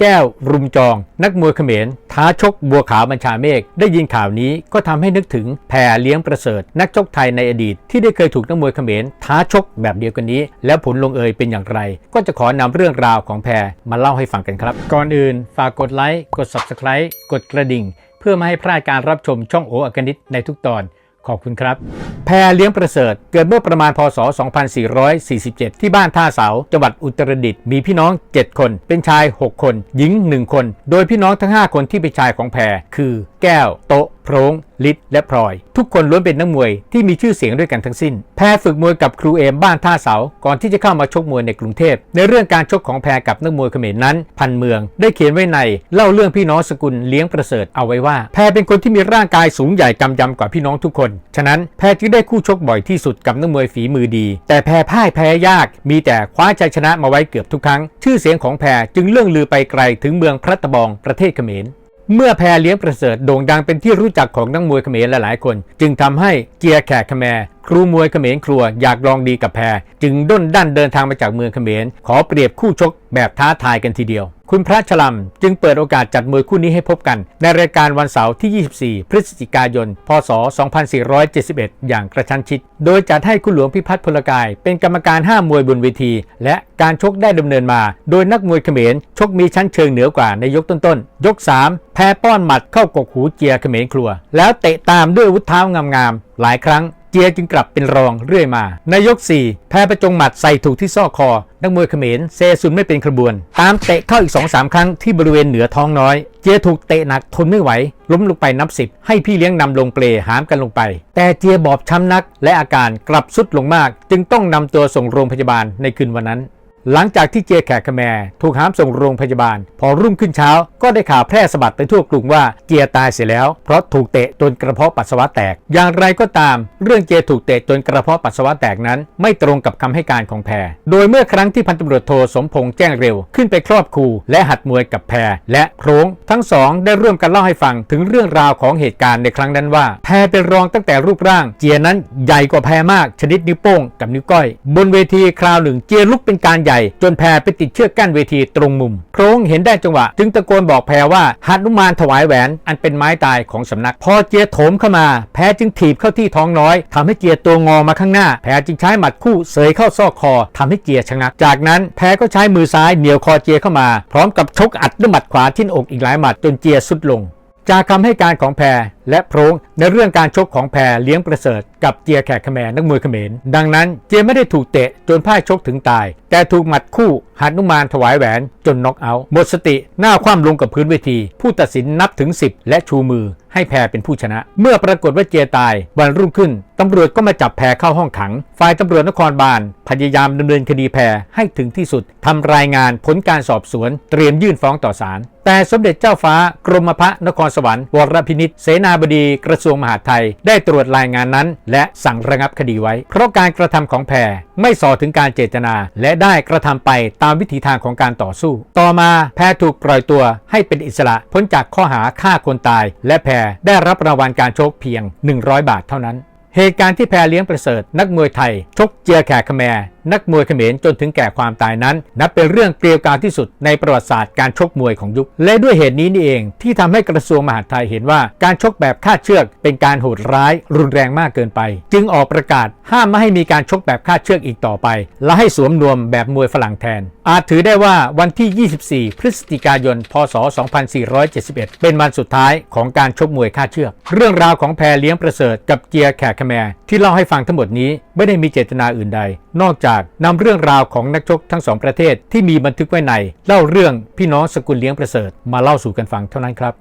แก้ว รุมจอง นักมวยเขมร ท้าชกบัวขาวบัญชาเมฆได้ยินข่าวนี้ก็ทำให้นึกถึงแพรเลี้ยงประเสริฐ นักชกไทยในอดีต ที่ได้เคยถูกนักมวยเขมร ท้าชกแบบเดียวกันนี้ แล้วผลลงเอยเป็นอย่างไร ก็จะขอนำเรื่องราวของแพรมาเล่าให้ฟังกันครับ ก่อนอื่นฝากกดไลค์กด Subscribe กดกระดิ่ง เพื่อไม่ให้พลาดการรับชมช่องโออากนิตในทุกตอน ขอบคุณครับ แพรเลี้ยงประเสริฐ เกิดเมื่อประมาณพศ 2447 ที่บ้านท่าเสา จังหวัดอุตรดิตถ์มีพี่น้อง 7 คน เป็นชาย 6 คน หญิง 1 คน โดยพี่น้องทั้ง 5 คนที่เป็นชายของแพรคือ แก้ว โต๊ะโพรงลิศและพลอย ทุกคนล้วนเป็นนักมวยที่มีชื่อเสียงด้วยกันทั้งสิ้น แพรฝึกมวยกับครูเอมบ้านท่าเสา ก่อนที่จะเข้ามาชกมวยในกรุงเทพ ในเรื่องการชกของแพรกับนักมวยเขมรนั้น พันเมือง ได้เขียนไว้ในเล่าเรื่องพี่น้องสกุลเลี้ยงประเสริฐเอาไว้ว่า แพรเป็นคนที่มีร่างกายสูงใหญ่กำยำกว่าพี่น้องทุกคน ฉะนั้นแพรจึงได้คู่ชกบ่อยที่สุดกับนักมวยฝีมือดี แต่แพรพ่ายแพ้ยาก มีแต่คว้าชัยชนะมาไว้เกือบทุกครั้ง ชื่อเสียงของแพรจึงเลื่องลือไปไกลถึงเมืองพระตะบองประเทศเขมร เมื่อแพรเลี้ยงประเสริฐโด่งดังเป็นที่รู้จักของนักมวยเขมรหลายๆคน จึงทำให้เกียร์แขกเขมรครูมวยเขมรครัวอยากลองดีกับแพร จึงด้นด้านเดินทางมาจากเมืองเขมร ขอเปรียบคู่ชกแบบท้าทายกันทีเดียว คุณพระชลัมจึงเปิดโอกาสจัดมวยคู่นี้ให้พบกัน ในรายการวันเสาร์ที่ 24 พฤศจิกายน พศ 2471 อย่างกระชั้นชิด โดยจัดให้คุณหลวงพิพัฒน์พลกาย เป็นกรรมการห้ามมวยบนเวที และการชกได้ดำเนินมา โดยนักมวยเขมร ชกมีชั้นเชิงเหนือกว่าในยกต้นๆ ยก 3 แพ้ป้อนหมัดเข้ากกหูเจียเขมรครัว แล้วเตะตามด้วยวุธเท้างามๆ หลายครั้ง เจียจึงกลับเป็นรองเรื่อยมา ในยก 4 แพ้ประจงหมัดใส่ถูกที่ซอกคอ นักมวยเขมรเซซุนไม่เป็นขบวน ตามเตะเข้าอีก 2-3 ครั้งที่บริเวณเหนือท้องน้อย เจียถูกเตะหนักทนไม่ไหว ล้มลงไปนับสิบให้พี่เลี้ยงนำลงเปลหามกันลงไป แต่เจียบอบช้ำนัก และอาการกลับสุดลงมาก จึงต้องนำตัวส่งโรงพยาบาลในคืนวันนั้น หลังจากที่เจแขกขแมรถูกหามส่งโรงพยาบาล พอรุ่งขึ้นเช้า ก็ได้ข่าวแพร่สะบัดไปทั่วกรุงว่าเจียตายเสียแล้ว เพราะถูกเตะจนกระเพาะปัสสาวะแตก อย่างไรก็ตาม เรื่องเจถูกเตะจนกระเพาะปัสสาวะแตกนั้น ไม่ตรงกับคำให้การของแพร โดยเมื่อครั้งที่พันตำรวจโทสมพงษ์แจ้งเร็ว ขึ้นไปครอบครูและหัดมวยกับแพร และโพรงทั้งสองได้ร่วมกันเล่าให้ฟังถึงเรื่องราวของเหตุการณ์ในครั้งนั้นว่า แพรเป็นรองตั้งแต่รูปร่าง เจียนั้นใหญ่กว่าแพรมากชนิดนิ้วโป้งกับนิ้วก้อย บนเวทีคราวหนึ่งเจียลุกเป็นการใหญ่จนแพรไปติดเชือกกั้นเวทีตรงมุมโพรงเห็นได้จังหวะ จึงตะโกนบอกแพรว่าหันุมานถวายแหวนอันเป็นไม้ตายของสำนัก พอเจียโถมเข้ามา แพรจึงถีบเข้าที่ท้องน้อยทำให้เจียตัวงอมาข้างหน้า แพรจึงใช้หมัดคู่เสยเข้าซอกคอทำให้เจียชะงัก จากนั้นแพรก็ใช้มือซ้ายเหนียวคอเจียเข้ามา พร้อมกับชกอัดด้วยหมัดขวาที่อกอีกหลายหมัดจนเจียสุดลง จากคำให้การของแพร และโพรงในเรื่องการชกของแพรเลี้ยงประเสริฐ กับเจียแขกขแมรนักมวยเขมร ดังนั้นเจียไม่ได้ถูกเตะจนพ่ายชกถึงตาย แต่ถูกหมัดคู่หันุมานถวายแหวนจนน็อกเอาท์หมดสติหน้าคว่ำลงกับพื้นเวที ผู้ตัดสินนับถึง 10 และชูมือให้แพรเป็นผู้ชนะ เมื่อปรากฏว่าเจียตายวันรุ่งขึ้น ตำรวจก็มาจับแพรเข้าห้องขัง ฝ่ายตำรวจนครบาลพยายามดำเนินคดีแพรให้ถึงที่สุดทำรายงานผลการสอบสวน เตรียมยื่นฟ้องต่อศาลแต่สมเด็จเจ้าฟ้ากรมพระนครสวรรค์วรพินิษเสนาบดีกระทรวงมหาดไทย ได้ตรวจรายงานนั้น และสั่งระงับคดีไว้ เพราะการกระทำของแพรไม่ส่อถึงการเจตนา และได้กระทำไปตามวิถีทางของการต่อสู้ ต่อมาแพรถูกปล่อยตัวให้เป็นอิสระพ้นจากข้อหาฆ่าคนตาย และแพรได้รับรางวัลการชกเพียง 100 บาทเท่านั้น เหตุการณ์ที่แพรเลี้ยงประเสริฐนักมวยไทย ชกเจียแขกแมนักมวยเขมรจนถึงแก่ความตายนั้น นับเป็นเรื่องเกลียวกาวที่สุดในประวัติศาสตร์การชกมวยของยุค และด้วยเหตุนี้นี่เองที่ทำให้กระทรวงมหาดไทยเห็นว่าการชกแบบคาดเชือก เป็นการโหดร้าย รุนแรงมากเกินไป จึงออกประกาศห้ามไม่ให้มีการชกแบบคาดเชือกอีกต่อไป และให้สวมนวมแบบมวยฝรั่งแทน อาจถือได้ว่าวันที่ 24 พฤศจิกายน พศ 2471 เป็นวันสุดท้ายของการชกมวยคาดเชือก เรื่องราวของแพรเลี้ยงประเสริฐกับเจียแขกแมรที่เล่าให้ฟังทั้งหมดนี้ ไม่ได้มีเจตนาอื่นใด นอกจากนำเรื่องราวของนักชกทั้งสองประเทศที่มีบันทึกไว้ใน เล่าเรื่องพี่น้องสกุลเลี้ยงประเสริฐมาเล่าสู่กันฟังเท่านั้นครับ